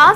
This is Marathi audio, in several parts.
가?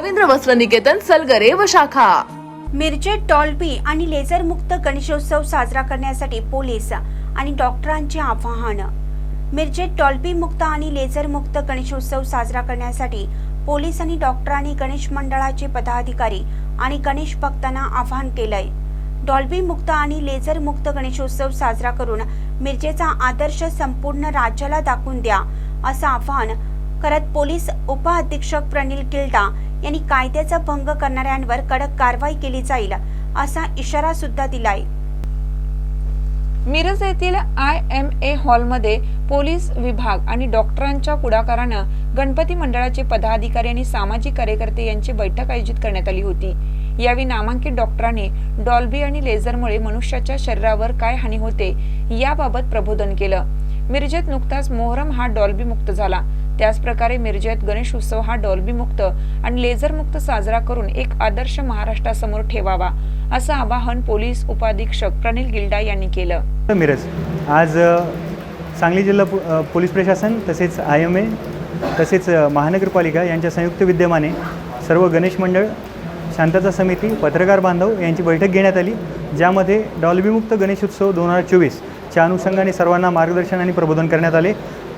रवींद्र वस्त्र निकेतन सलगरे व शाखा. मिरजेत डॉल्बी आणि लेझर मुक्त गणेशोत्सव साजरा करण्यासाठी पोलीस आणि डॉक्टरांचे आवाहन. मिरजेत डॉल्बी मुक्त आणि लेझर मुक्त गणेशोत्सव साजरा करण्यासाठी पोलीस आणि डॉक्टरांनी गणेश मंडळाचे पदाधिकारी आणि गणेश भक्तांना आवाहन केलंय. डॉल्बी मुक्त आणि लेझर मुक्त गणेशोत्सव साजरा करून मिरजेचा आदर्श संपूर्ण राज्याला दाखवून द्या असं आवाहन करत पोलीस उपअधीक्षक प्रनिल किल्डा यांनी कायद्याचा भंग करणाऱ्यांवर कडक कारवाई केली जाईल असा इशारा सुद्धा दिलाय. मिरज येथील आय एम ए हॉलमध्ये पोलीस विभाग आणि डॉक्टरांच्या पुढाकारानं गणपती मंडळाचे पदाधिकारी आणि सामाजिक कार्यकर्ते यांची बैठक आयोजित करण्यात आली होती. यावेळी नामांकित डॉक्टरांनी डॉल्बी आणि लेझरमुळे मनुष्याच्या शरीरावर काय हानी होते याबाबत प्रबोधन केलं. मिरजेत नुकताच मोहरम हा डॉल्बी मुक्त झाला. त्याचप्रकारे मिरजेत गणेश उत्सव हा डॉल्बी मुक्त आणि लेझर मुक्त साजरा करून एक आदर्श महाराष्ट्रासमोर ठेवावा असं आवाहन पोलीस उपाधीक्षक प्रनिल गिल्डा यांनी केलं. मिरज. आज सांगली जिल्हा पोलीस प्रशासन तसेच आय एम ए तसेच महानगरपालिका यांच्या संयुक्त विद्यमाने सर्व गणेश मंडळ शांतता समिती पत्रकार बांधव यांची बैठक घेण्यात आली ज्यामध्ये डॉल्बीमुक्त गणेशोत्सव दोन हजार चोवीस च्या अनुषंगाने सर्वांना मार्गदर्शन आणि प्रबोधन करण्यात आले.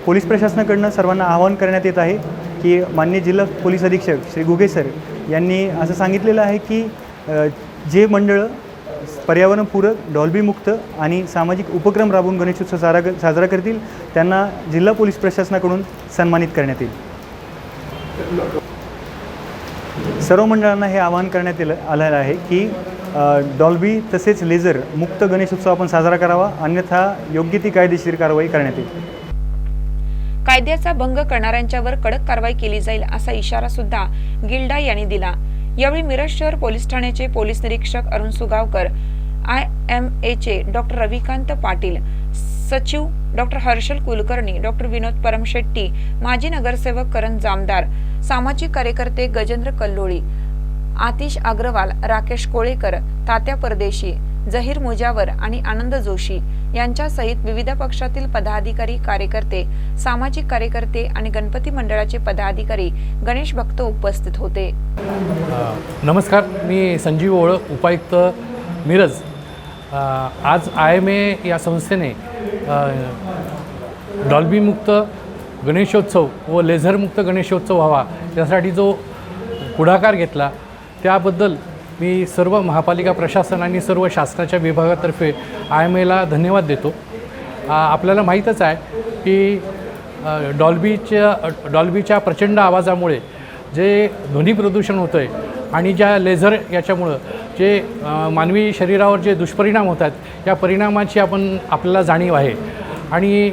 पोलीस प्रशासनाकडनं सर्वांना आवाहन करण्यात येत आहे की मान्य जिल्हा पोलीस अधीक्षक श्री गुगे सर यांनी असं सांगितलेलं आहे की जे मंडळं पर्यावरणपूरक डॉल्बीमुक्त आणि सामाजिक उपक्रम राबवून गणेशोत्सव सारा साजरा करतील त्यांना जिल्हा पोलीस प्रशासनाकडून सन्मानित करण्यात येईल. सर्व मंडळांना हे आवाहन करण्यात येलं आलेलं आहे की डॉल्बी तसेच लेझर मुक्त गणेशोत्सव आपण साजरा करावा अन्यथा योग्य ती कायदेशीर कारवाई करण्यात येईल. कायद्याचा भंग करणाऱ्यांच्यावर कडक कारवाई केली जाईल असा इशारा सुद्धा गिल्डा यांनी दिला. यावेळी मिरज शहर पोलीस ठाण्याचे पोलीस निरीक्षक अरुण सुगावकर आय एम एचे डॉक्टर रविकांत पाटील सचिव डॉक्टर हर्षल कुलकर्णी डॉक्टर विनोद परमशेट्टी माजी नगरसेवक करण जामदार सामाजिक कार्यकर्ते गजेंद्र कल्लोळी आतिश अग्रवाल राकेश कोळेकर तात्या परदेशी जहीर मुजावर आणि आनंद जोशी यांच्यासहित विविध पक्षातील पदाधिकारी कार्यकर्ते सामाजिक कार्यकर्ते आणि गणपती मंडळाचे पदाधिकारी गणेश भक्त उपस्थित होते. नमस्कार मी संजीव ओळ उपायुक्त मिरज. आज आय एम ए या संस्थेने डॉल्बीमुक्त गणेशोत्सव व लेझरमुक्त गणेशोत्सव व्हावा यासाठी जो पुढाकार घेतला त्याबद्दल मी सर्व महापालिका प्रशासन आणि सर्व शासनाच्या विभागातर्फे आय एम एला धन्यवाद देतो. आपल्याला माहीतच आहे की डॉल्बीच्या डॉल्बीच्या प्रचंड आवाजामुळे जे ध्वनी प्रदूषण होतं आहे आणि ज्या लेझर याच्यामुळं जे मानवी शरीरावर जे दुष्परिणाम होतात या परिणामाची आपण आपल्याला जाणीव आहे. आणि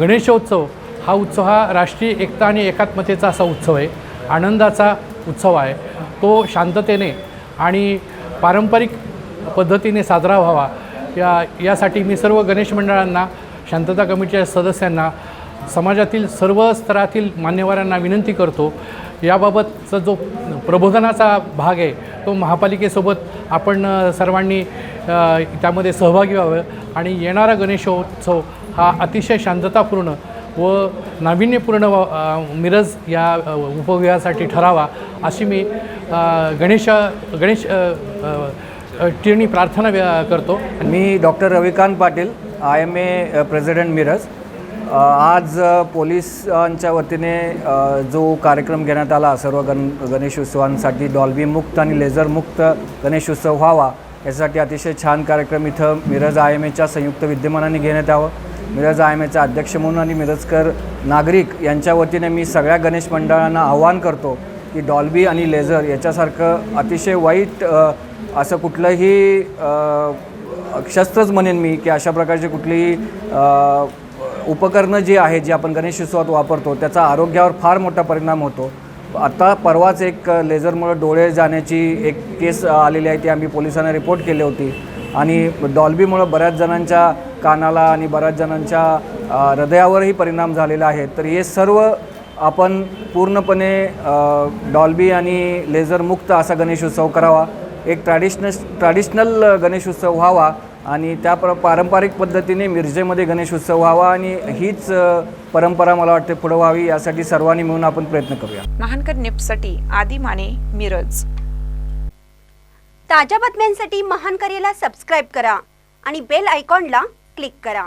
गणेशोत्सव हा उत्सव हा राष्ट्रीय एकता आणि एकात्मतेचा असा उत्सव आहे. आनंदाचा उत्सव आहे. तो शांततेने आणि पारंपरिक पद्धतीने साजरा व्हावा. या यासाठी मी सर्व गणेश मंडळांना शांतता कमिटीच्या सदस्यांना समाजातील सर्व स्तरातील मान्यवरांना विनंती करतो. याबाबतचा जो प्रबोधनाचा भाग आहे तो महापालिकेसोबत आपण सर्वांनी त्यामध्ये सहभागी व्हावं. आणि येणारा गणेशोत्सव हा अतिशय शांततापूर्ण व नाविन्यपूर्ण व, मिरज या उपविभागासाठी ठरावा अशी मी गणेश गणेश टिरणी प्रार्थना करतो. मी doctor Ravikant Patil I M A president Miraj. आज पोलिसांच्या वतीने जो कार्यक्रम घेण्यात आला सर्व गण गणेशोत्सवांसाठी डॉल्बी मुक्त आणि लेझर मुक्त गणेशोत्सव व्हावा यासाठी अतिशय छान कार्यक्रम इथं मिरज आय एम एच्या संयुक्त विद्यमानाने घेण्यात यावं. मिरज आय एम एचा अध्यक्ष म्हणून आणि मिरजकर नागरिक यांच्या वतीने मी सगळ्या गणेश मंडळांना आव्हान करतो की डॉल्बी आणि लेझर याच्यासारखं अतिशय वाईट असं कुठलंही शस्त्रच म्हणेन मी की अशा प्रकारची कुठलीही उपकरणं जी आहेत जी आपण गणेश उत्सवात वापरतो त्याचा आरोग्यावर फार मोठा परिणाम होतो. आता परवाच एक लेझरमुळं डोळे जाण्याची एक केस आलेली आहे ती आम्ही पोलिसांना रिपोर्ट केली होती. आणि डॉल्बीमुळं बऱ्याच जणांच्या कानाला आणि बऱ्याच जणांच्या हृदयावरही परिणाम झालेला आहे. तर हे सर्व आपण पूर्णपणे डॉल्बी आणि लेझर मुक्त असा गणेशोत्सव करावा. एक ट्रॅडिशनल ट्रॅडिशनल गणेशोत्सव व्हावा आणि त्या प्र पारंपरिक पद्धतीने मिरजेमध्ये गणेशोत्सव व्हावा आणि हीच परंपरा मला वाटते पुढं व्हावी यासाठी सर्वांनी मिळून आपण प्रयत्न करूया. महानकर निप्ससाठी आदी माने मिरज. ताज्या बातम्यांसाठी महान करेला सबस्क्राईब करा आणि बेल आयकॉनला क्लिक करा.